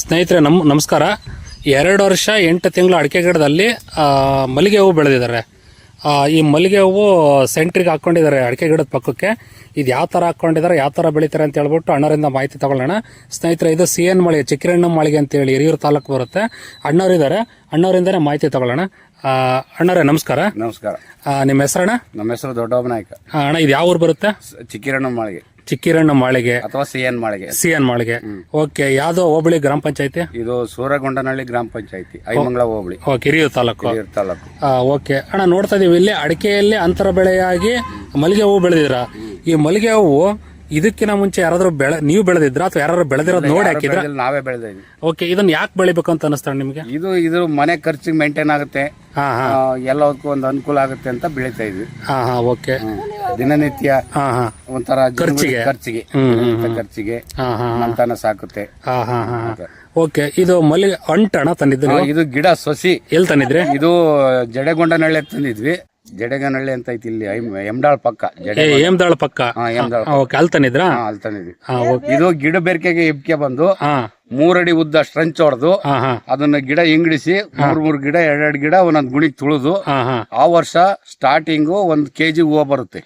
ಸ್ನೇಹಿತರೆ ನಮ್ ನಮಸ್ಕಾರ. ಎರಡು ವರ್ಷ ಎಂಟು ತಿಂಗಳು ಅಡಿಕೆ ಗಿಡದಲ್ಲಿ ಮಲ್ಲಿಗೆ ಹೂವು ಬೆಳೆದಿದ್ದಾರೆ. ಈ ಮಲ್ಲಿಗೆ ಹೂವು ಸೆಂಟ್ರಿಗೆ ಹಾಕ್ಕೊಂಡಿದ್ದಾರೆ ಅಡಿಕೆ ಗಿಡದ ಪಕ್ಕಕ್ಕೆ. ಇದು ಯಾವ ಥರ ಹಾಕ್ಕೊಂಡಿದ್ದಾರೆ ಯಾವ ಥರ ಬೆಳಿತಾರೆ ಅಂತ ಹೇಳ್ಬಿಟ್ಟು ಅಣ್ಣರಿಂದ ಮಾಹಿತಿ ತಗೊಳ್ಳೋಣ. ಸ್ನೇಹಿತರೆ ಇದು ಸಿ ಎನ್ ಮಳಿಗೆ ಚಿಕ್ಕರಣ್ಣ ಮಳಿಗೆ ಅಂತೇಳಿ ಹಿರಿಯೂರು ತಾಲೂಕು ಬರುತ್ತೆ. ಅಣ್ಣವರಿದ್ದಾರೆ. ಅಣ್ಣವರಿಂದನೇ ಮಾಹಿತಿ ತಗೊಳ್ಳೋಣ. ಅಣ್ಣರೇ ನಮಸ್ಕಾರ. ನಮಸ್ಕಾರ. ನಿಮ್ಮ ಹೆಸರಣ್ಣ? ನಮ್ಮ ಹೆಸರು ದೊಡ್ಡೊಬ್ಬ ನಾಯಕ ಅಣ್ಣ ಇದು ಯಾವ ಊರು ಬರುತ್ತೆ? ಚಿಕ್ಕಿರಣ್ಣ ಮಾಳಿಗೆ. ಚಿಕ್ಕಿರಣ್ಣ ಮಾಳಿಗೆ. ಅಥವಾ ಸಿ ಎನ್ ಮಾಳಿಗೆ. ಸಿ ಎನ್ ಮಾಳಿಗೆ. ಓಕೆ ಯಾವ್ದೋ ಹೋಬಳಿ ಗ್ರಾಮ ಪಂಚಾಯತಿ? ಇದು ಸೂರಗೊಂಡನಹಳ್ಳಿ ಗ್ರಾಮ ಪಂಚಾಯತಿ ಐಮಂಗಳ ಹೋಬಳಿ. ಓಕೆ ಹಿರಿಯೂರು ತಾಲೂಕು. ಹಿರಿಯೂರು ತಾಲೂಕು. ಓಕೆ. ಅಣ್ಣ ನೋಡ್ತಾ ಇದೀವಿ ಇಲ್ಲಿ ಅಡಿಕೆಯಲ್ಲಿ ಅಂತರ ಬೆಳೆಯಾಗಿ ಮಲ್ಲಿಗೆ ಹೂವು ಬೆಳೆದಿದ್ರ ಈ ಮಲ್ಲಿಗೆ ಹೂವು ಇದಕ್ಕಿಂತ ಮುಂಚೆ ಯಾರಾದ್ರೂ ಬೆಳೆ ನೀವು ಬೆಳೆದಿದ್ರ ಅಥವಾ ಯಾರು ಬೆಳೆದಿರೋದು ನೋಡಿ ಹಾಕಿದ್ರ? ನಾವೇ ಬೆಳೆದಿದ್ವಿ. ಓಕೆ ಇದನ್ನ ಯಾಕೆ ಬೆಳಿಬೇಕು ಅಂತ ಅನಿಸ್ತಾರೆ ನಿಮಗೆ? ಇದು ಇದು ಮನೆ ಖರ್ಚಿಗೆ ಮೇಂಟೈನ್ ಆಗುತ್ತೆ. ಹಾ ಹಾ. ಆ, ಎಲ್ಲದಕ್ಕೂ ಒಂದು ಅನುಕೂಲ ಆಗುತ್ತೆ ಅಂತ ಬೆಳಿತಾ ಇದ್ವಿ. ಹಾ ಹಾ ಓಕೆ ದಿನನಿತ್ಯ ಹಾ ಹಾ. ಒಂಥರ ಖರ್ಚಿಗೆ. ಖರ್ಚಿಗೆ ಖರ್ಚಿಗೆ ನಂತನ ಸಾಕುತ್ತೆ. ಹಾ ಹಾ ಹಾ ಓಕೆ ಇದು ಮಲ್ಲಿಗೆ ಅಂಟಣ ತಂದಿದ್ದು ಇದು ಗಿಡ ಸೊಸಿ. ಎಲ್ಲಿ ತಂದಿದ್ರೆ? ಇದು ಜಡೆಗೊಂಡನಹಳ್ಳಿ ತಂದಿದ್ವಿ. ಜಡೆಗನಹಳ್ಳಿ ಅಂತ ಐತಿ ಇಲ್ಲಿ ಎಮ್ದಾಳ್ ಪಕ್ಕ ಜಡೆ ಏ ಪಕ್ಕ? ಓಕೆ ತಂದಿದ್ವಿ ಇದು ಗಿಡ ಬೆರ್ಕೆಗೆ ಇಬ್ಕೆ ಬಂದು ಮೂರಡಿ ಉದ್ದ ಸ್ಟ್ರೆಂಚ್ ಹೊಡೆದು ಅದನ್ನ ಗಿಡ ಇಂಗಡಿಸಿ ಮೂರ್ ಮೂರ್ ಗಿಡ ಎರಡೆರಡು ಗಿಡ ಒಂದೊಂದ್ ಗುಣಿಗೆ ತುಳಿದು ಆ ವರ್ಷ ಸ್ಟಾರ್ಟಿಂಗು ಒಂದ್ ಕೆಜಿ ಹೂವು ಬರುತ್ತೆ.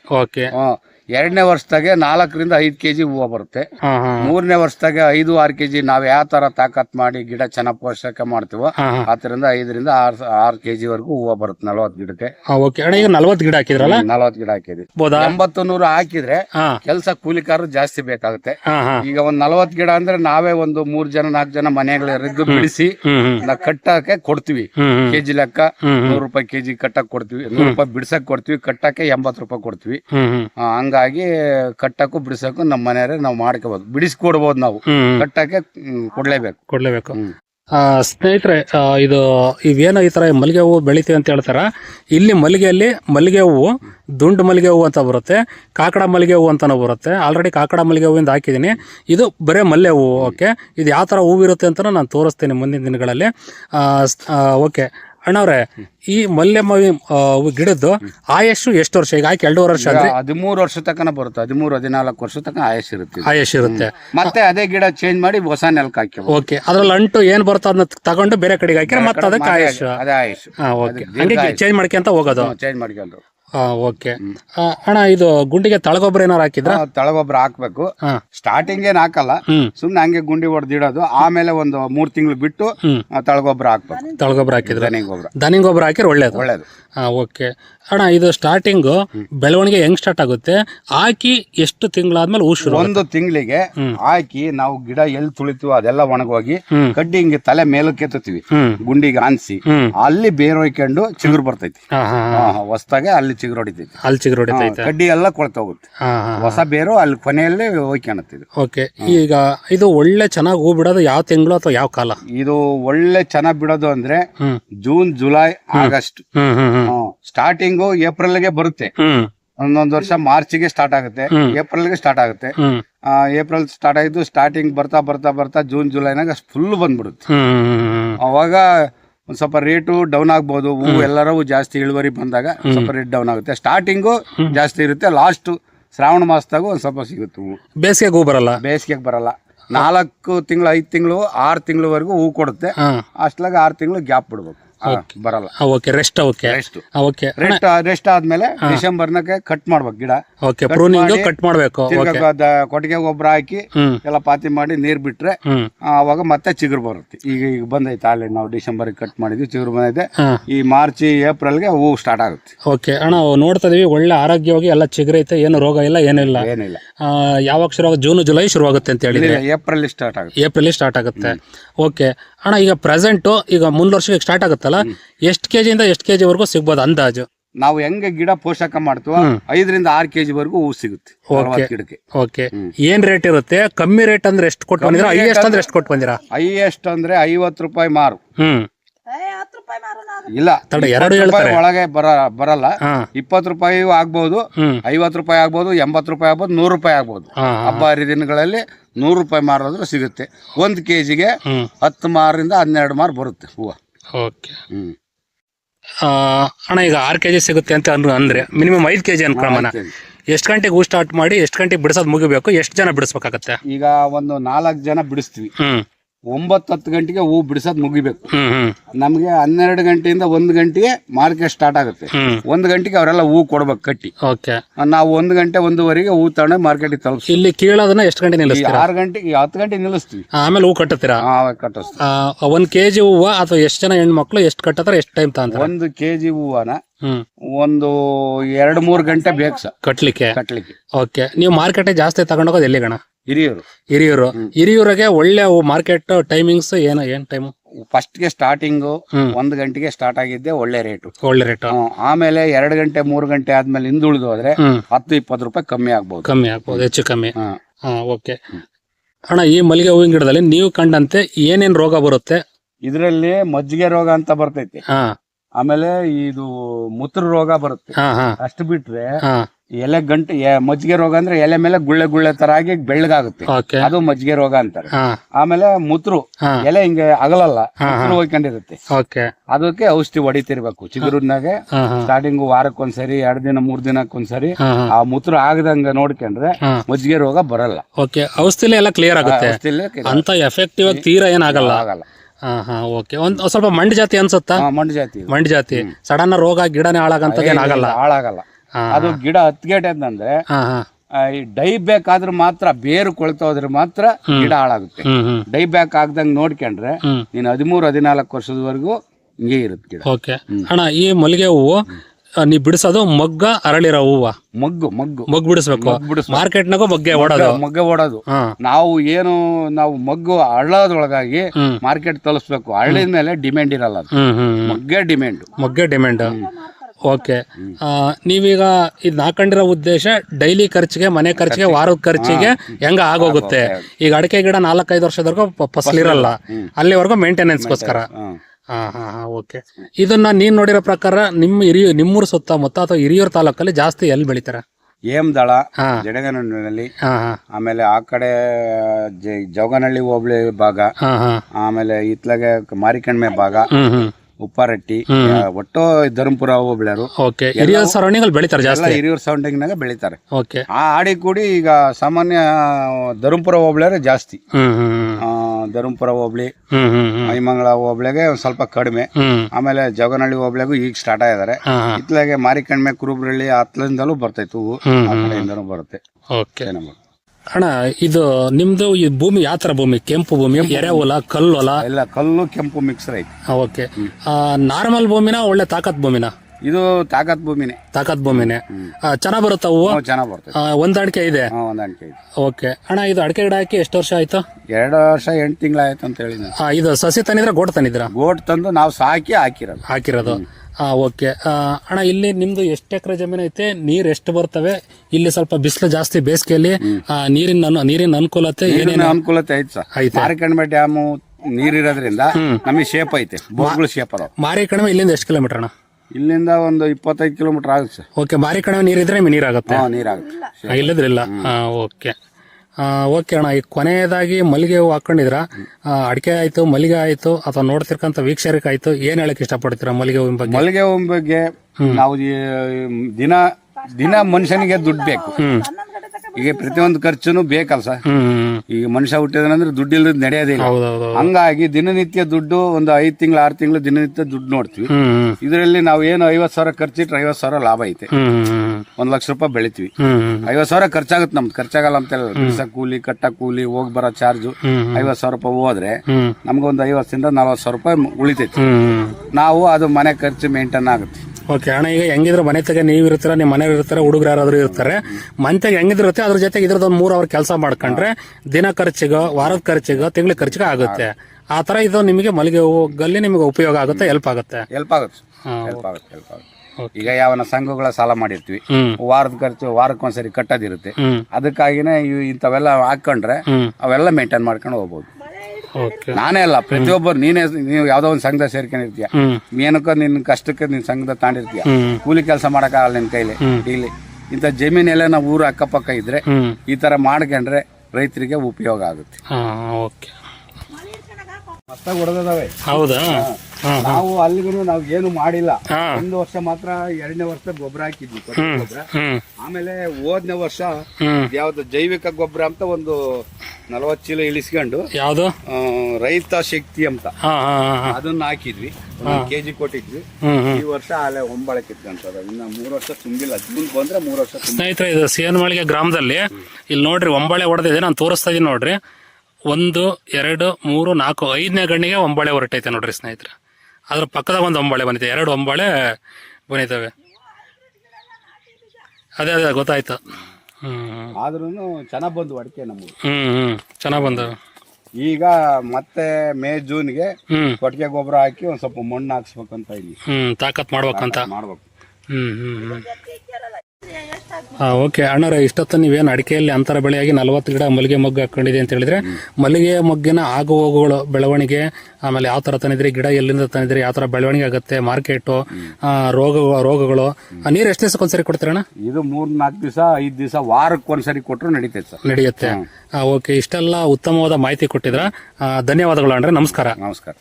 ಎರಡನೇ ವರ್ಷದಾಗೆ ನಾಲ್ಕರಿಂದ ಐದ್ ಕೆಜಿ ಹೂವು ಬರುತ್ತೆ. ಹಾ ಹಾ. ಮೂರನೇ ವರ್ಷದಾಗೆ ಐದು ಆರು ಕೆಜಿ ನಾವು ಯಾವ ತರ ತಾಕತ್ ಮಾಡಿ ಗಿಡ ಚೆನ್ನಾಗಿ ಪೋಷಕ ಮಾಡ್ತೀವೋ ಹಾ ಹಾ. ಆತರಿಂದ ಐದರಿಂದ ಆರ್ ಆರ್ ಕೆಜಿ ವರೆಗೂ ಹೂವು ಬರುತ್ತೆ ನಲವತ್ತು ಗಿಡಕ್ಕೆ. ಹಾ ಓಕೆ. ಅಣ್ಣ ಈಗ ನಲ್ವತ್ತು ಗಿಡ ಹಾಕಿದ್ರಲ್ಲ? ನಲವತ್ತು ಗಿಡ ಹಾಕಿದ್ವಿ. ಬೋದಾ? ಎಂಬತ್ತು ನೂರು ಹಾಕಿದ್ರೆ ಹಾ. ಕೆಲಸ ಕೂಲಿಕಾರರು ಜಾಸ್ತಿ ಬೇಕಾಗುತ್ತೆ. ಹಾ ಹಾ. ಈಗ ಒಂದ್ ನಲವತ್ತು ಗಿಡ ಅಂದ್ರೆ ನಾವೇ ಒಂದು ಮೂರ್ ಜನ ನಾಲ್ಕು ಜನ ಮನೆಗಳಿದ್ದು ಬಿಡಿಸಿ ಹ್ಮ್ ಹ್ಮ್ ನಾ ಕಟ್ಟಕ್ಕೆ ಕೊಡ್ತೀವಿ. ಹ್ಮ್ ಹ್ಮ್. ಕೆಜಿ ಲೆಕ್ಕ ಹ್ಮ್ ಹ್ಮ್. ನೂರು ರೂಪಾಯಿ ಕೆಜಿ ಕಟ್ಟಕ್ ಕೊಡ್ತೀವಿ. ನೂರು ರೂಪಾಯಿ ಬಿಡ್ಸಕ್ ಕೊಡ್ತೀವಿ ಕಟ್ಟಕ್ಕೆ ಎಂಬತ್ತು ರೂಪಾಯಿ ಕೊಡ್ತೀವಿ. ಹಂಗ ಹ್ಮ್. ಆ, ಹಂಗಾಗಿ ಕಟ್ಟಕ್ಕೂ ಬಿಡಿಸಕ್ಕೂ ನಮ್ಮ ಮನೆಯವರೇ ನಾವು ಮಾಡ್ಕೋಬಹುದು ಬಿಡಿಸ್ಕೊಡ್ಬೋದು ನಾವು. ಕಟ್ಟಕ್ಕೆ ಹ್ಮ್, ಕೊಡ್ಲೇಬೇಕು. ಕೊಡ್ಲೇಬೇಕು. ಹ್ಮ್. ಆ, ಸ್ನೇಹಿತರೆ ಆ, ಇದು ಇವೇನೋ ಈ ತರ ಮಲ್ಲಿಗೆ ಹೂವು ಬೆಳಿತೀವಿ ಅಂತ ಹೇಳ್ತಾರ? ಇಲ್ಲಿ ಮಲ್ಲಿಗೆಯಲ್ಲಿ ಮಲ್ಲಿಗೆ ಹೂವು ದುಂಡು ಮಲ್ಲಿಗೆ ಹೂವು ಅಂತ ಬರುತ್ತೆ ಕಾಕಡ ಮಲ್ಲಿಗೆ ಹೂವು ಅಂತಾನು ಬರುತ್ತೆ. ಆಲ್ರೆಡಿ ಕಾಕಡ ಮಲ್ಲಿಗೆ ಹೂವಿಂದ ಹಾಕಿದ್ದೀನಿ. ಇದು ಬರೇ ಮಲ್ಲೆ ಹೂವು ಓಕೆ? ಇದು ಯಾವ ಥರ ಹೂವಿರುತ್ತೆ ಅಂತ ನಾನು ತೋರಿಸ್ತೀನಿ ಮುಂದಿನ ದಿನಗಳಲ್ಲಿ. ಓಕೆ. ಅಣ್ಣವ್ರೆ ಈ ಮಲ್ಯಮ್ಮ ಗಿಡದ್ದು ಆಯಸ್ಸು ಎಷ್ಟು ವರ್ಷ? ಈಗ ಆಯ್ಕೆ ಎರಡೂವರೆ ವರ್ಷ ಅಂದ್ರೆ? ಹದಿಮೂರು ವರ್ಷ ತನಕ ಬರುತ್ತೆ. ಹದಿಮೂರು ಹದಿನಾಲ್ಕು ವರ್ಷ ತನಕ ಆಯಸ್ ಇರುತ್ತೆ. ಆಯಸ್ ಇರುತ್ತೆ. ಮತ್ತೆ ಅದೇ ಗಿಡ ಚೇಂಜ್ ಮಾಡಿ ಹೊಸ ನೆಲಕ್ಕೆ ಹಾಕಿ ಓಕೆ. ಅದ್ರಲ್ಲಿ ಅಂಟು ಏನ್ ಬರುತ್ತೋ ಅದನ್ನ ತಗೊಂಡು ಬೇರೆ ಕಡೆಗೆ ಹಾಕಿದ್ರೆ ಮತ್ತೆ ಅದಕ್ಕೆ ಆಯಸ್ ಅದೇ ಆಯಸ್ ಹಾ ಓಕೆ. ಹಂಗೆ ಚೇಂಜ್ ಮಾಡ್ಕೊಂತ ಹೋಗೋದು. ಚೇಂಜ್ ಮಾಡ್ಕೊಂಡ್ರು ಹಾ ಓಕೆ. ಅಣ್ಣ ಇದು ಗುಂಡಿಗೆ ತಳಗೊಬ್ಬರ ಏನಾರು ಹಾಕಿದ್ರ? ತಳಗೊಬ್ಬರ ಹಾಕ್ಬೇಕು. ಸ್ಟಾರ್ಟಿಂಗ್ ಏನ್ ಹಾಕಲ್ಲ. ಸುಮ್ನೆ ಹಂಗೆ ಗುಂಡಿ ಹೊಡೆದಿಡೋದು ಆಮೇಲೆ ಒಂದು ಮೂರ್ ತಿಂಗಳು ಬಿಟ್ಟು ತಳಗೊಬ್ಬರ ಹಾಕ್ಬೇಕು. ತಳಗೊಬ್ಬರ ಹಾಕಿದ್ರೆ. ಗೊಬ್ಬರ. ದನಿ ಗೊಬ್ಬರ ಹಾಕಿದ್ರೆ ಒಳ್ಳೇದು. ಒಳ್ಳೇದು. ಹಾ ಓಕೆ. ಅಣ್ಣ ಇದು ಸ್ಟಾರ್ಟಿಂಗ್ ಬೆಳವಣಿಗೆ ಹೆಂಗ್ ಸ್ಟಾರ್ಟ್ ಆಗುತ್ತೆ? ಹಾಕಿ ಎಷ್ಟು ತಿಂಗಳಾದ್ಮೇಲೆ ಹೂ ಶುರು ಒಂದು ತಿಂಗಳಿಗೆ. ಹಾಕಿ ನಾವು ಗಿಡ ಎಲ್ಲಿ ತುಳಿತೀವೋ ಅದೆಲ್ಲ ಒಣಗೋಗಿ ಕಡ್ಡಿ ಹಿಂಗೆ ತಲೆ ಮೇಲಕ್ಕೆ ಎತ್ತುತ್ತೀವಿ. ಗುಂಡಿಗೆ ಆನ್ಸಿ ಅಲ್ಲಿ ಬೇರ್ ಹೊಯ್ಕೊಂಡು ಚಿಗುರು ಬರ್ತೈತಿ. ಹೊಸದಾಗೆ ಅಲ್ಲಿ ಚಿಗುರು ಹೊಡಿತೈತಿ. ಅಲ್ಲಿ ಚಿಗುರು ಹೊಡಿತೈತಿ. ಕಡ್ಡಿ ಎಲ್ಲ ಕೊಳ್ತೋಗುತ್ತೆ ಹೋಗುತ್ತೆ. ಹೊಸ ಬೇರು ಅಲ್ಲಿ ಕೊನೆಯಲ್ಲಿ ಹೊಯ್ಕೊಳತ್ತಿದೆ ಓಕೆ. ಈಗ ಇದು ಒಳ್ಳೆ ಚೆನ್ನಾಗಿ ಹೂ ಬಿಡೋದು ಯಾವ ತಿಂಗಳು ಅಥವಾ ಯಾವ ಕಾಲ? ಇದು ಒಳ್ಳೆ ಚೆನ್ನಾಗಿ ಬಿಡೋದು ಅಂದ್ರೆ ಜೂನ್ ಜುಲೈ ಆಗಸ್ಟ್. ಸ್ಟಾರ್ಟಿಂಗು ಏಪ್ರಿಲ್ಗೆ ಬರುತ್ತೆ. ಒಂದೊಂದು ವರ್ಷ ಮಾರ್ಚ್ಗೆ ಸ್ಟಾರ್ಟ್ ಆಗುತ್ತೆ. ಏಪ್ರಿಲ್ ಏಪ್ರಿಲ್ಗೆ ಸ್ಟಾರ್ಟ್ ಆಗುತ್ತೆ. ಆ, ಏಪ್ರಿಲ್ ಸ್ಟಾರ್ಟ್ ಆಗಿದ್ದು ಸ್ಟಾರ್ಟಿಂಗ್ ಬರ್ತಾ ಬರ್ತಾ ಬರ್ತಾ ಜೂನ್ ಜುಲೈನಾಗ ಫುಲ್ ಬಂದ್ಬಿಡುತ್ತೆ. ಅವಾಗ ಒಂದ್ ಸ್ವಲ್ಪ ರೇಟು ಡೌನ್ ಆಗ್ಬೋದು. ಹೂವು ಎಲ್ಲರೂ ಜಾಸ್ತಿ ಇಳುವರಿ ಬಂದಾಗ ಸ್ವಲ್ಪ ರೇಟ್ ಡೌನ್ ಆಗುತ್ತೆ. ಸ್ಟಾರ್ಟಿಂಗು ಜಾಸ್ತಿ ಇರುತ್ತೆ. ಲಾಸ್ಟ್ ಶ್ರಾವಣ ಮಾಸದಾಗ ಒಂದ್ ಸ್ವಲ್ಪ ಸಿಗುತ್ತೆ ಹೂವು. ಬೇಸಿಗೆ ಹೂ ಬರಲ್ಲ? ಬೇಸಿಗೆಗೆ ಬರಲ್ಲ. ನಾಲ್ಕು ತಿಂಗಳು ಐದು ತಿಂಗಳು ಆರು ತಿಂಗಳವರೆಗೂ ಹೂ ಕೊಡುತ್ತೆ. ಅಷ್ಟಾಗ ಅಷ್ಟ್ಲಾಗ ಆರು ತಿಂಗಳು ಗ್ಯಾಪ್ ಬಿಡ್ಬೇಕು. ಬರಲ್ಲ. Okay rest okay rest okay rest rest ಆದ್ಮೇಲೆ ಡಿಸೆಂಬರ್ನಾಗೆ ಕಟ್ ಮಾಡ್ಬೇಕು ಗಿಡ. ಓಕೆ ಪ್ರೂನಿಂಗ್ ಕಟ್ ಮಾಡಬೇಕು. ಕೊಟ್ಟಿಗೆ ಗೊಬ್ಬರ ಹಾಕಿ ಎಲ್ಲ ಪಾತಿ ಮಾಡಿ ನೀರ್ ಬಿಟ್ರೆ ಅವಾಗ ಮತ್ತೆ ಚಿಗುರು ಬರುತ್ತೆ. ಈಗ ಈಗ ಬಂದೈತೆ ಅಲ್ಲಿ ನಾವು ಡಿಸೆಂಬರ್ ಕಟ್ ಮಾಡಿದ್ವಿ ಚಿಗುರು ಬಂದೈತೆ. ಈ ಮಾರ್ಚ್ ಏಪ್ರಿಲ್ಗೆ ಹೂ ಸ್ಟಾರ್ಟ್ ಆಗುತ್ತೆ. ಓಕೆ ಅಣ್ಣ ನೋಡ್ತಾ ಇದೀವಿ ಒಳ್ಳೆ ಆರೋಗ್ಯವಾಗಿ ಎಲ್ಲ ಚಿಗುರೈತೆ ಏನು ರೋಗ ಇಲ್ಲ ಏನಿಲ್ಲ. ಏನಿಲ್ಲ. ಯಾವಾಗ ಶುರು ಜೂನ್ ಜುಲೈ ಶುರು ಆಗುತ್ತೆ ಅಂತ ಹೇಳಿದ್ರೆ. ಏಪ್ರಿಲ್ ಸ್ಟಾರ್ಟ್ ಆಗುತ್ತೆ. ಏಪ್ರಿಲ್ ಸ್ಟಾರ್ಟ್ ಆಗುತ್ತೆ. ಓಕೆ ಅಣ್ಣ ಈಗ ಪ್ರೆಸೆಂಟು ಈಗ ಮುಂದ್ ವರ್ಷಕ್ಕೆ ಸ್ಟಾರ್ಟ್ ಆಗುತ್ತಲ್ಲ ಎಷ್ಟು ಕೆ ಜಿಯಿಂದ ಎಷ್ಟು ಕೆ ವರೆಗೂ ಸಿಗ್ಬೋದು ಅಂದಾಜು? ನಾವು ಹೆಂಗ ಗಿಡ ಪೋಷಕ ಮಾಡ್ತೀವ ಐದರಿಂದ ಆರು ಕೆಜಿ ವರೆಗೂ ಹೂ ಸಿಗುತ್ತೆ ಗಿಡಕ್ಕೆ. ಓಕೆ. ಏನ್ ರೇಟ್ ಇರುತ್ತೆ? ಕಮ್ಮಿ ರೇಟ್ ಅಂದ್ರೆ ಎಷ್ಟು ಕೊಟ್ಟು ಬಂದಿರಾ? ಹೈಯೆಸ್ಟ್ ಅಂದ್ರೆ ಎಷ್ಟು ಕೊಟ್ಟು ಬಂದಿರಾ? ಹೈಯೆಸ್ಟ್ ಅಂದ್ರೆ ಐವತ್ತು ರೂಪಾಯಿ ಮಾರು. ಹ್ಮ್. ಇಲ್ಲ. ತಡ, ಎರಡು ಹೇಳ್ತಾರೆ. ಒಳಗೆ ಬರ ಬರಲ್ಲ. ಇಪ್ಪತ್ ಇಪ್ಪತ್ತು ರೂಪಾಯಿ ಆಗ್ಬಹುದು ಐವತ್ ಐವತ್ತು ರೂಪಾಯಿ ಆಗ್ಬಹುದು ಎಂಬತ್ ರೂಪಾಯಿ ಆಗ್ಬಹುದು ನೂರು ರೂಪಾಯಿ ಆಗ್ಬಹುದು ಹಬ್ಬ ಹರಿದಿನಗಳಲ್ಲಿ ನೂರು ರೂಪಾಯಿ ಮಾರಾದ್ರೂ ಸಿಗುತ್ತೆ. ಒಂದ್ ಕೆಜಿಗೆ ಹತ್ತು ಮಾರಿಂದ ಹನ್ನೆರಡು ಮಾರು ಬರುತ್ತೆ ಹೂವು. Okay hmm. ಅಣ್ಣ ಈಗ ಆರು ಕೆ ಜಿ ಸಿಗುತ್ತೆ ಅಂತ ಅಂದ್ರು ಅಂದ್ರೆ ಮಿನಿಮಮ್ ಐದು ಕೆ ಜಿ ಅನ್ಕೊಳ್ಳೋಣ ಎಷ್ಟು ಗಂಟೆಗೆ ಹೂ ಸ್ಟಾರ್ಟ್ ಮಾಡಿ ಎಷ್ಟು ಗಂಟೆಗೆ ಬಿಡಿಸೋದು ಮುಗಿಬೇಕು ಎಷ್ಟು ಜನ ಬಿಡಿಸ್ಬೇಕಾಗತ್ತೆ? ಈಗ ಒಂದು ನಾಲ್ಕು ಜನ ಬಿಡಿಸ್ತೀವಿ. ಹ್ಮ್. ಒಂಬತ್ತು ಹತ್ತು ಗಂಟೆಗೆ ಹೂ ಬಿಡಿಸೋದು ಮುಗಿಬೇಕು. ನಮಗೆ ಹನ್ನೆರಡು ಗಂಟೆಯಿಂದ ಒಂದ್ ಗಂಟೆಗೆ ಮಾರ್ಕೆಟ್ ಸ್ಟಾರ್ಟ್ ಆಗುತ್ತೆ. ಒಂದ್ ಗಂಟೆಗೆ ಅವರೆಲ್ಲ ಹೂ ಕೊಡ್ಬೇಕು ಕಟ್ಟಿ. ಓಕೆ. ನಾವು ಒಂದ್ ಗಂಟೆ ಒಂದೂವರೆಗೆ ಹೂ ತಗೊಂಡು ಮಾರ್ಕೆಟಿಗೆ ತಲುಪಿಸ್ತೀವಿ. ಇಲ್ಲಿ ಕೀಳೋದನ್ನ ಎಷ್ಟು ಗಂಟೆ ನಿಲ್ಲಿಸ್ತೀವಿ ಆರು ಗಂಟೆಗೆ ಹತ್ತು ಗಂಟೆ ನಿಲ್ಲಿಸ್ತೀವಿ. ಆಮೇಲೆ ಹೂ ಕಟ್ಟುತ್ತೀರಾ? ಕಟ್ಟಿಸ್ತೀವಿ. ಒಂದ್ ಕೆಜಿ ಹೂವ ಅಥವಾ ಎಷ್ಟು ಜನ ಹೆಣ್ಮಕ್ಳು ಎಷ್ಟು ಕಟ್ಟತಾರ ಎಷ್ಟು ಟೈಮ್ ತಗೊಂತಾರ? ಒಂದು ಕೆಜಿ ಹೂವನ ಒಂದು ಎರಡು ಮೂರು ಗಂಟೆ ಬೇಕು ಸರ್. ಕಟ್ಲಿಕ್ಕೆ? ಕಟ್ಲಿಕ್ಕೆ. ಓಕೆ. ನೀವು ಮಾರ್ಕೆಟ್ ಜಾಸ್ತಿ ತಗೊಂಡೋಗೋದು ಎಲ್ಲಿಗಣ? ಹಿರಿಯರು. ಹಿರಿಯೂರು. ಹಿರಿಯೂರಿಗೆ ಒಳ್ಳೆ ಮಾರ್ಕೆಟ್ ಟೈಮಿಂಗ್ಸ್ ಏನು ಏನ್ ಟೈಮ್ ಫಸ್ಟ್ಗೆ ಸ್ಟಾರ್ಟಿಂಗು ಸ್ಟಾರ್ಟಿಂಗ್ ಒಂದು ಗಂಟೆಗೆ ಸ್ಟಾರ್ಟ್ ಆಗಿದ್ದೆ ಒಳ್ಳೆ ರೇಟ್ ಒಳ್ಳೆ ರೇಟ್ ಆಮೇಲೆ ಎರಡು ಗಂಟೆ ಮೂರು ಗಂಟೆ ಆದ್ಮೇಲೆ ಹಿಂದುಳಿದು ಹೋದ್ರೆ ಹತ್ತು ಇಪ್ಪತ್ತು ರೂಪಾಯಿ ಕಮ್ಮಿ ಆಗ್ಬೋದು. ಕಮ್ಮಿ ಆಗ್ಬೋದು ಹೆಚ್ಚು ಕಮ್ಮಿ. ಓಕೆ ಅಣ್ಣ ಈ ಮಲ್ಲಿಗೆ ಹೂವಿನ ಗಿಡದಲ್ಲಿ ನೀವು ಕಂಡಂತೆ ಏನೇನ್ ರೋಗ ಬರುತ್ತೆ? ಇದರಲ್ಲಿ ಮಜ್ಜಿಗೆ ರೋಗ ಅಂತ ಬರ್ತೈತಿ. ಆಮೇಲೆ ಇದು ಮೂತ್ರ ರೋಗ ಬರುತ್ತೆ. ಅಷ್ಟು ಬಿಟ್ರೆ ಎಲೆ ಗಂಟು ಎ- ಮಜ್ಜಿಗೆ ರೋಗ ಅಂದ್ರೆ ಎಲೆ ಮೇಲೆ ಗುಳ್ಳೆ ಗುಳ್ಳೆ ತರ ಆಗಿ ಬೆಳ್ಳಗಾಗುತ್ತೆ. ಓಕೆ. ಅದು ಮಜ್ಜಿಗೆ ರೋಗ ಅಂತಾರೆ. ಹಾ. ಆಮೇಲೆ ಮುತ್ರು ಹಾ. ಎಲೆ ಹಿಂಗೆ ಅಗಲಲ್ಲ. ಮುತ್ರು ಹೋಯ್ಕೊಂಡಿರುತ್ತೆ. ಓಕೆ. ಅದಕ್ಕೆ ಔಷಧಿ ಹೊಡಿತಿರ್ಬೇಕು. ಚಿಗುರುನಾಗೆ ಹಾ ಹಾ. ಸ್ಟಾರ್ಟಿಂಗ್ ವಾರಕ್ಕೊಂದ್ಸರಿ ಎರಡು ದಿನ ಮೂರ್ ದಿನಕ್ಕೊಂದ್ಸರಿ ಹಾ ಹಾ. ಆ ಮುತ್ರು ಆಗದಂಗ ನೋಡ್ಕೊಂಡ್ರೆ ಹಾ. ಮಜ್ಜಿಗೆ ರೋಗ ಬರಲ್ಲ. ಓಕೆ. ಔಷಧಿಲಿ ಎಲ್ಲ ಕ್ಲಿಯರ್ ಆಗುತ್ತೆ? ಔಷಧಿಲೇ ಕ- ಅಂತ ಎಫೆಕ್ಟಿವ್ ಆಗಿ ತೀರಾ ಏನಾಗಲ್ಲ ಆಗಲ್ಲ? ಹಾ ಹಾ ಓಕೆ. ಒಂದ್ ಒಂದ್ ಸ್ವಲ್ಪ ಮಂಡ್ ಜಾತಿ ಅನ್ಸುತ್ತಾ? ಮಂಡು ಜಾತಿ. ಇದು. ಮಂಡ್ ಜಾತಿ. ಸಡನ್ ರೋಗ ಗಿಡನೇ ಹಾಳಾಗಂತ ಏನಾಗಲ್ಲ ಹಾಳಾಗಲ್ಲ. ಅದು ಗಿಡ ಹತ್ಗೆಟೆ ಅಂತಂದ್ರೆ ಈ ಡೈ ಬೇಕಾದ್ರೆ ಮಾತ್ರ ಬೇರು ಕೊಳ್ತೋದ್ರೆ ಮಾತ್ರ ಗಿಡ ಹಾಳಾಗುತ್ತೆ. ಡೈ ಬ್ಯಾಕ್ ಆಗ್ದಂಗ್ ನೋಡ್ಕೊಂಡ್ರೆ ನೀನ್ ಹದಿಮೂರು ಹದಿನಾಲ್ಕು ವರ್ಷದವರೆಗೂ ಹಿಂಗೆ ಇರುತ್ತೆ ಗಿಡ. ಓಕೆ. ಅಣ್ಣ ಈ ಮಲ್ಲಿಗೆ ಹೂವು ನೀ ಬಿಡಿಸೋದು ಮಗ್ಗ ಅರಳಿರೋ ಹೂವ? ಮಗ್ಗು ಮಗ್ಗು. ಮೊಗ್ಗು ಬಿಡಿಸ್ಬೇಕು. ಮಾರ್ಕೆಟ್ ಮಾರ್ಕೆಟ್ನಾಗೂ ಮಗ್ಗೆ ಓಡೋದು. ಮಗ್ಗೆ ಓಡೋದು. ನಾವು ಏನು ನಾವು ಮಗ್ಗು ಅರಳೋದ್ರೊಳಗಾಗಿ ಮಾರ್ಕೆಟ್ ತಲುಪಿಸ್ಬೇಕು ಅರಳಿದ್ಮೇಲೆ ಮೇಲೆ ಡಿಮ್ಯಾಂಡ್ ಇರಲ್ಲ ಮಗ್ಗೆ. ಡಿಮ್ಯಾಂಡ್. ಮಗ್ಗೆ ಡಿಮ್ಯಾಂಡ್. ಓಕೆ ನೀವೀಗ ಇದು ಹಾಕೊಂಡಿರೋ ಉದ್ದೇಶ ಡೈಲಿ ಖರ್ಚಿಗೆ ಮನೆ ಖರ್ಚಿಗೆ ವಾರದ ಖರ್ಚಿಗೆ ಹೆಂಗ ಆಗೋಗುತ್ತೆ? ಈಗ ಅಡಿಕೆ ಗಿಡ ನಾಲ್ಕೈದು ವರ್ಷದವರೆಗೂ ಫಸಲಿರಲ್ಲ ಅಲ್ಲಿವರೆಗೂ ಮೇಂಟೆನೆನ್ಸ್ಗೋಸ್ಕರ ಹಾ. ಹಾ ಹಾ ಓಕೆ ಇದನ್ನ ನೀನ್ ನೋಡಿರೋ ಪ್ರಕಾರ ನಿಮ್ಮ ಹಿರಿಯ ನಿಮ್ಮೂರು ಸುತ್ತಮುತ್ತ ಅಥವಾ ಹಿರಿಯೂರು ತಾಲೂಕಲ್ಲಿ ಜಾಸ್ತಿ ಎಲ್ಲಿ ಬೆಳಿತಾರೆ? ಏಮ್ದಳ ದಳ ಜಡಗನಹಳ್ಳಿ ಹಾ ಹಾ. ಆಮೇಲೆ ಆ ಕಡೆ ಜೋಗನಳ್ಳಿ ಜೋಗನಹಳ್ಳಿ ಹೋಬಳಿ ಭಾಗ. ಹಾ ಹಾ. ಆಮೇಲೆ ಇತ್ಲಾಗೆ ಮಾರಿಕಣ್ಮೆ ಭಾಗ. ಉಪ್ಪಾರಟ್ಟಿ ಒಟ್ಟು ಧರ್ಮಪುರ ಹೋಬಳ್ಯಾರು ಓಕೆ ಹಿರಿಯೂರು ಸರೌಂಡಿಂಗ್ ಅಲ್ಲಿ ಬೆಳಿತಾರೆ ಜಾಸ್ತಿ. ಜಾಸ್ತಿ ಹಿರಿಯೂರು ಸೌಂಡಿಂಗ್ನಾಗ ಬೆಳಿತಾರೆ. ಓಕೆ ಆ ಆಡಿ ಕೂಡಿ ಈಗ ಸಾಮಾನ್ಯ ಧರ್ಮಪುರ ಹೋಬಳಿಯರು ಜಾಸ್ತಿ. ಧರ್ಮಪುರ ಹೋಬಳಿ ಮೈಮಂಗಳ ಹೋಬಳಿಗೆ ಒಂದ್ ಸ್ವಲ್ಪ ಕಡಿಮೆ. ಆಮೇಲೆ ಜಗನಹಳ್ಳಿ ಹೋಬಳಿಗೂ ಈಗ ಸ್ಟಾರ್ಟ್ ಆಗಿದ್ದಾರೆ. ಇತ್ತಲಾಗೆ ಇತ್ಲಾಗೆ ಮಾರಿಕಣ್ಮೆ ಕುರುಬ್ರಳ್ಳಿ ಹತ್ತಲಿಂದಲೂ ಬರ್ತೈತೆ ಹೂವು. ಆ ಬರುತ್ತೆ. ಓಕೆ ಏನಮ್ಮ. ಅಣ್ಣ ಇದು ನಿಮ್ದು ಈ ಭೂಮಿ ಯಾವ ತರ ಭೂಮಿ? ಕೆಂಪು ಭೂಮಿ ಎರೆಹೊಲ ಕಲ್ಲು ಹೊಲ? ಎಲ್ಲ ಕಲ್ಲು ಕೆಂಪು ಮಿಕ್ಸರ್ ಐತಿ. ಓಕೆ. ನಾರ್ಮಲ್ ಭೂಮಿನ ಒಳ್ಳೆ ತಾಕತ್ ಭೂಮಿನ? ಇದು ತಾಕತ್ ಭೂಮಿನೇ. ತಾಕತ್ ಭೂಮಿನೇ. ಚೆನ್ನಾಗ್ ಬರುತ್ತ ಹೂವು? ಚೆನ್ನಾಗಿ ಬರುತ್ತೆ. ಒಂದ್ ಅಡಿಕೆ ಇದೆ? ಐತಿ ಓಕೆ. ಅಣ್ಣ ಇದು ಅಡಿಕೆ ಗಿಡ ಹಾಕಿ ಎಷ್ಟು ವರ್ಷ ಆಯ್ತು? ಎರಡು ವರ್ಷ ಎಂಟು ತಿಂಗಳಾಯ್ತು ಅಂತ ಆ, ಇದು ಸಸಿ ತನಿದ್ರ ಗೋಟ್ ತನಿದ್ರ ಗೋಟ್ ತಂದು ನಾವು ಸಾಕಿ ಹಾಕಿರೋದು. ಹಾಕಿರೋದು. ಹಾ ಓಕೆ. ಅಣ್ಣ ಇಲ್ಲಿ ನಿಮ್ದು ಎಷ್ಟು ಎಕರೆ ಜಮೀನು ಐತೆ? ನೀರು ಎಷ್ಟು ಬರ್ತವೆ? ಇಲ್ಲಿ ಸ್ವಲ್ಪ ಬಿಸಿಲು ಜಾಸ್ತಿ ಬೇಸಿಗೆಯಲ್ಲಿ ನೀರಿನ ಅನು- ನೀರಿನ ಅನುಕೂಲತೆ ಏನೇನು ನೀರಿನ ಅನುಕೂಲತೆ ಐತೆ ಸರ್. ಐತೆ. ಮಾರಿಕಣ್ಮೆ ಡ್ಯಾಮು ನೀರಿರೋದ್ರಿಂದ ನಮಗೆ ಶೇಪ್ ಐತೆ. ಬೋರ್ಗಳು ಶೇಪ್ ಅದಾವ. ಮಾರಿ ಕಣಿವೆ ಇಲ್ಲಿಂದ ಎಷ್ಟು ಕಿಲೋಮೀಟರ್ ಅಣ್ಣ? ಇಲ್ಲಿಂದ ಒಂದು ಇಪ್ಪತ್ತೈದು ಕಿಲೋಮೀಟರ್ ಆಗುತ್ತೆ ಓಕೆ ಮಾರಿ ಕಣಿವೆ ನೀರಿದ್ರೆ ನೀರಾಗುತ್ತೆ ಹಾಂ ನೀರಾಗುತ್ತೆ ಆ, ಇಲ್ಲದ್ರಿಲ್ಲ ಹಾಂ ಓಕೆ. ಓಕೆ ಅಣ್ಣ ಈಗ ಕೊನೆಯದಾಗಿ ಮಲ್ಲಿಗೆ ಹೂವು ಹಾಕೊಂಡಿದ್ರ ಅಡಿಕೆ ಆಯ್ತು ಮಲ್ಲಿಗೆ ಆಯ್ತು ಅಥವಾ ನೋಡ್ತಿರ್ಕಂತ ವೀಕ್ಷಕರಿಗೆ ಆಯ್ತು ಏನ್ ಹೇಳಕ್ ಇಷ್ಟಪಡ್ತೀರಾ ಮಲ್ಲಿಗೆ ಹೂವಿನ ಬಗ್ಗೆ? ಮಲ್ಲಿಗೆ ಹೂವಿನ ಬಗ್ಗೆ ನಾವು ಈ ದಿನ ದಿನ ಮನುಷ್ಯನಿಗೆ ದುಡ್ಡು ಬೇಕು. ಈಗ ಪ್ರತಿಯೊಂದು ಖರ್ಚುನು ಬೇಕಲ್ಲ ಸರ್? ಈಗ ಮನುಷ್ಯ ಹುಟ್ಟಿದ್ರೆ ದುಡ್ಡು ಇಲ್ಲದ ನಡೆಯೋದಿಲ್ಲ ಹಂಗಾಗಿ ದಿನನಿತ್ಯ ದುಡ್ಡು ಒಂದು ಐದು ತಿಂಗಳು ಆರು ತಿಂಗಳು ದಿನನಿತ್ಯ ದುಡ್ಡು ನೋಡ್ತೀವಿ. ಇದರಲ್ಲಿ ನಾವು ಏನು ಐವತ್ ಸಾವಿರ ಖರ್ಚಿಟ್ರೆ ಐವತ್ ಸಾವಿರ ಲಾಭ ಐತೆ. ಒಂದ್ ಲಕ್ಷ ರೂಪಾಯಿ ಬೆಳಿತೀವಿ. ಐವತ್ ಸಾವಿರ ಖರ್ಚಾಗುತ್ತೆ ನಮ್ದು. ಖರ್ಚಾಗಲ್ಲ ಅಂತ ಹೇಳಿ ಬಿಸ ಕೂಲಿ ಕಟ್ಟ ಕೂಲಿ ಹೋಗಿ ಬರೋ ಚಾರ್ಜ್ ಐವತ್ ಸಾವಿರ ರೂಪಾಯಿ ಹೋದ್ರೆ ನಮ್ಗೊಂದು ನಮ್ಗೆ ಒಂದು ಐವತ್ತರಿಂದ ನಲ್ವತ್ತು ಸಾವಿರ ರೂಪಾಯಿ ಉಳಿತೈತಿ. ನಾವು ಅದು ಮನೆ ಖರ್ಚು ಮೇಂಟೈನ್ ಆಗುತ್ತೆ. ಓಕೆ ಅಣ್ಣ ಈಗ ಹೆಂಗಿದ್ರು ಮನೆ ತೆಗೆ ನೀವು ಇರ್ತೀರ ನಿಮ್ಮ ಮನೆಯವ್ರು ಇರ್ತಾರೆ ಹುಡುಗರು ಯಾರಾದ್ರೂ ಇರ್ತಾರೆ. ಮಂತೆಗೆ ಹೆಂಗಿದಿರುತ್ತೆ ಅದ್ರ ಜೊತೆಗೆ ಇದ್ರದ್ದು ಮೂರ್ ಅವರ್ ಕೆಲಸ ಮಾಡ್ಕೊಂಡ್ರೆ ದಿನ ಖರ್ಚಿಗೋ ವಾರದ ಖರ್ಚಿಗೋ ತಿಂಗಳ ಖರ್ಚಿಗೆ ಆಗುತ್ತೆ. ಆ ತರ ಇದು ನಿಮಗೆ ಮಲ್ಲಿಗೆ ಹೂವಲ್ಲಿ ನಿಮಗೆ ಉಪಯೋಗ ಆಗುತ್ತೆ ಹೆಲ್ಪ್ ಆಗುತ್ತೆ. ಹೆಲ್ಪ್ ಆಗುತ್ತೆ. ಹೆಲ್ಪ್ ಆಗುತ್ತೆ ಹೆಲ್ಪ್ ಆಗುತ್ತೆ. ಈಗ ಯಾವನ ಸಂಘಗಳ ಸಾಲ ಮಾಡಿರ್ತೀವಿ. ವಾರದ ಖರ್ಚು ವಾರಕ್ಕೊಂದ್ಸರಿ ಕಟ್ಟೋದಿರುತ್ತೆ. ಅದಕ್ಕಾಗಿನೇ ಇಂಥವೆಲ್ಲ ಹಾಕೊಂಡ್ರೆ ಅವೆಲ್ಲ ಮೇಂಟೈನ್ ಮಾಡ್ಕೊಂಡು ಹೋಗ್ಬೋದು. ನಾನೇ ಅಲ್ಲ ಪ್ರತಿಯೊಬ್ಬರು ನೀನೇ ನೀವು ಯಾವ್ದೋ ಒಂದು ಸಂಘದ ಸೇರ್ಕೊಂಡಿರ್ತೀಯ. ಏನಕ್ಕೋ ನಿನ್ನ ಕಷ್ಟಕ್ಕೆ ನಿನ್ ಸಂಘದ ತಾಂಡಿರ್ತೀಯ. ಕೂಲಿ ಕೆಲಸ ಆಗಲ್ಲ ನಿನ್ ಕೈಲಿ ಇಲ್ಲಿ ಇಂಥ ಜಮೀನೆಲ್ಲ ನಾವು ಊರ ಅಕ್ಕಪಕ್ಕ ಇದ್ರೆ ಈ ತರ ಮಾಡ್ಕೊಂಡ್ರೆ ರೈತರಿಗೆ ಉಪಯೋಗ ಆಗುತ್ತೆ. ಹಾ ಓಕೆ. ಮಸ್ತಾಗಿ ಹೌದಾ? ನಾವು ಅಲ್ಲಿಗೂ ನಾವು ಏನು ಮಾಡಿಲ್ಲ. ಒಂದು ವರ್ಷ ಮಾತ್ರ ಎರಡನೇ ವರ್ಷ ಗೊಬ್ಬರ ಹಾಕಿದ್ವಿ ಗೊಬ್ಬರ. ಆಮೇಲೆ ಹೋದ್ನೇ ವರ್ಷ ಯಾವ್ದು ಜೈವಿಕ ಗೊಬ್ಬರ ಅಂತ ಒಂದು ನಲವತ್ತು ಚೀಲ ಇಳಿಸ್ಕೊಂಡು ಯಾವ್ದು? ರೈತ ಶಕ್ತಿ ಅಂತ. ಅದನ್ನ ಹಾಕಿದ್ವಿ. ಕೆಜಿ ಕೊಟ್ಟಿದ್ವಿ. ಈ ವರ್ಷ ಅಲ್ಲೇ ಒಂಬಳೆ ಕಿತ್ಕೊಂತದ ಇನ್ನ ಮೂರು ವರ್ಷ ತುಂಬಿಲ್ಲ. ಜೂನ್ ಬಂದ್ರೆ ಮೂರು ವರ್ಷ ಸ್ನೇಹಿತರೆ ಇದು ಸೇನ್ಮಳಿಗೆ ಗ್ರಾಮದಲ್ಲಿ ಇಲ್ಲಿ ನೋಡ್ರಿ ಒಂಬಳೆ ಹೊಡೆದಿದೆ ನಾನು ತೋರಿಸ್ತಾ ಇದೀನಿ ನೋಡ್ರಿ. ಒಂದು ಎರಡು ಮೂರು ನಾಲ್ಕು ಐದನೇ ಗಣ್ಣಿಗೆ ಒಂಬಳೆ ಹೊರಟೈತೆ ನೋಡ್ರಿ ಸ್ನೇಹಿತರೆ. ಅದ್ರ ಪಕ್ಕದಾಗ ಒಂದು ಒಂಬಾಳೆ ಬಂದಿದೆ. ಎರಡು ಒಂಬಾಳೆ ಬಂದಿದ್ದಾವೆ. ಅದೇ ಅದೇ ಗೊತ್ತಾಯ್ತು. ಆದ್ರೂ ಚೆನ್ನಾಗಿ ಬಂದು ಅಡಿಕೆ ನಮ್ಗೆ. ಹ್ಮ್ ಹ್ಮ್. ಚೆನ್ನಾಗ್ ಬಂದವು ಈಗ ಮತ್ತೆ ಮೇ ಜೂನ್ಗೆ ಗೆ ಕೊಟ್ಟಿಗೆ ಗೊಬ್ಬರ ಹಾಕಿ ಒಂದ್ ಸ್ವಲ್ಪ ಮಣ್ಣು ಹಾಕ್ಸ್ಬೇಕಂತ ಇಲ್ಲಿ ಹ್ಮ್ ತಾಕತ್ ಮಾಡ್ಬೇಕಂತ. ಮಾಡ್ಬೇಕು. ಹ್ಮ್ ಹ್ಮ್ ಹ್ಮ್. ಹಾಂ ಓಕೆ. ಅಣ್ಣರ ಇಷ್ಟೊತ್ತು ನೀವೇನು ಅಡಿಕೆಯಲ್ಲಿ ಅಂತರ ಬೆಳೆಯಾಗಿ ನಲವತ್ತು ಗಿಡ ಮಲ್ಲಿಗೆ ಮೊಗ್ಗು ಹಾಕೊಂಡಿದೆ ಅಂತ ಹೇಳಿದ್ರೆ ಮಲ್ಲಿಗೆ ಮೊಗ್ಗಿನ ಆಗು ಹೋಗುಗಳು ಬೆಳವಣಿಗೆ ಆಮೇಲೆ ಯಾವ ಥರ ತಂದಿದ್ರಿ ಗಿಡ ಎಲ್ಲಿಂದ ತಂದಿದ್ರಿ ಯಾವ ಥರ ಬೆಳವಣಿಗೆ ಆಗುತ್ತೆ ಮಾರ್ಕೆಟು ರೋಗ ರೋಗಗಳು ನೀರು ಎಷ್ಟು ದಿವಸಕ್ಕೊಂದ್ಸರಿ ಕೊಡ್ತೀರಣ್ಣ? ಇದು ಮೂರ್ ನಾಲ್ಕು ದಿವಸ ಐದು ದಿವಸ ವಾರಕ್ಕೆ ಒಂದ್ಸರಿ ಕೊಟ್ಟರು ನಡೀತೈತೆ ಸರ್. ನಡೆಯುತ್ತೆ. ಓಕೆ. ಇಷ್ಟೆಲ್ಲ ಉತ್ತಮವಾದ ಮಾಹಿತಿ ಕೊಟ್ಟಿದ್ರ. ಧನ್ಯವಾದಗಳು ಅಣ್ಣ ನಮಸ್ಕಾರ. ನಮಸ್ಕಾರ.